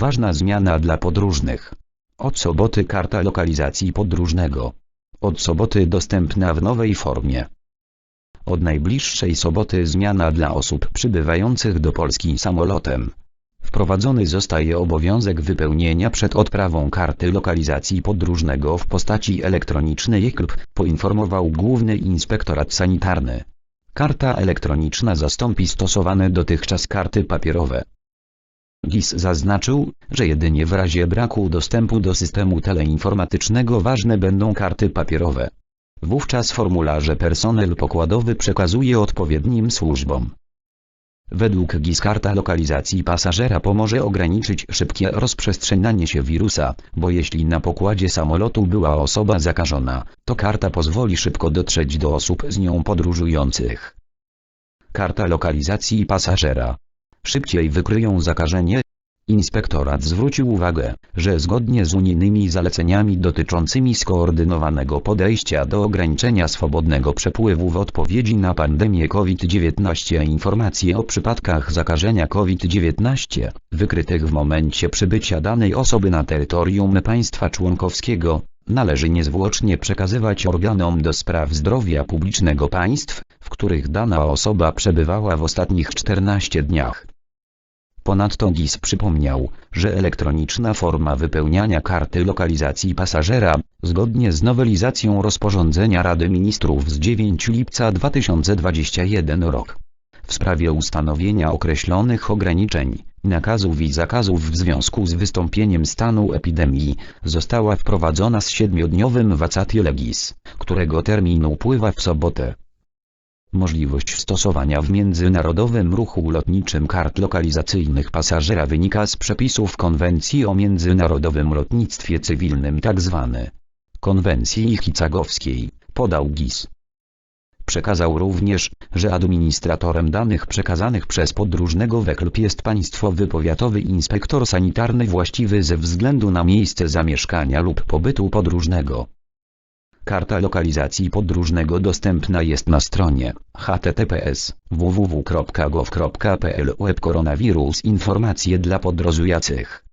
Ważna zmiana dla podróżnych. Od soboty karta lokalizacji podróżnego. Od soboty dostępna w nowej formie. Od najbliższej soboty zmiana dla osób przybywających do Polski samolotem. Wprowadzony zostaje obowiązek wypełnienia przed odprawą karty lokalizacji podróżnego w postaci elektronicznej EKLP, poinformował Główny Inspektorat Sanitarny. Karta elektroniczna zastąpi stosowane dotychczas karty papierowe. GIS zaznaczył, że jedynie w razie braku dostępu do systemu teleinformatycznego ważne będą karty papierowe. Wówczas formularze personel pokładowy przekazuje odpowiednim służbom. Według GIS karta lokalizacji pasażera pomoże ograniczyć szybkie rozprzestrzenianie się wirusa, bo jeśli na pokładzie samolotu była osoba zakażona, to karta pozwoli szybko dotrzeć do osób z nią podróżujących. Karta lokalizacji pasażera. Szybciej wykryją zakażenie. Inspektorat zwrócił uwagę, że zgodnie z unijnymi zaleceniami dotyczącymi skoordynowanego podejścia do ograniczenia swobodnego przepływu w odpowiedzi na pandemię COVID-19 informacje o przypadkach zakażenia COVID-19, wykrytych w momencie przybycia danej osoby na terytorium państwa członkowskiego, należy niezwłocznie przekazywać organom do spraw zdrowia publicznego państw, w których dana osoba przebywała w ostatnich 14 dniach. Ponadto GIS przypomniał, że elektroniczna forma wypełniania karty lokalizacji pasażera, zgodnie z nowelizacją rozporządzenia Rady Ministrów z 9 lipca 2021 rok, w sprawie ustanowienia określonych ograniczeń, nakazów i zakazów w związku z wystąpieniem stanu epidemii, została wprowadzona z siedmiodniowym vacatio legis, którego termin upływa w sobotę. Możliwość stosowania w międzynarodowym ruchu lotniczym kart lokalizacyjnych pasażera wynika z przepisów Konwencji o międzynarodowym lotnictwie cywilnym tzw. Konwencji Chicagowskiej, podał GIS. Przekazał również, że administratorem danych przekazanych przez podróżnego WEKLP jest Państwowy Powiatowy Inspektor Sanitarny właściwy ze względu na miejsce zamieszkania lub pobytu podróżnego. Karta lokalizacji podróżnego dostępna jest na stronie https www.gov.pl web koronawirus informacje dla podróżujących.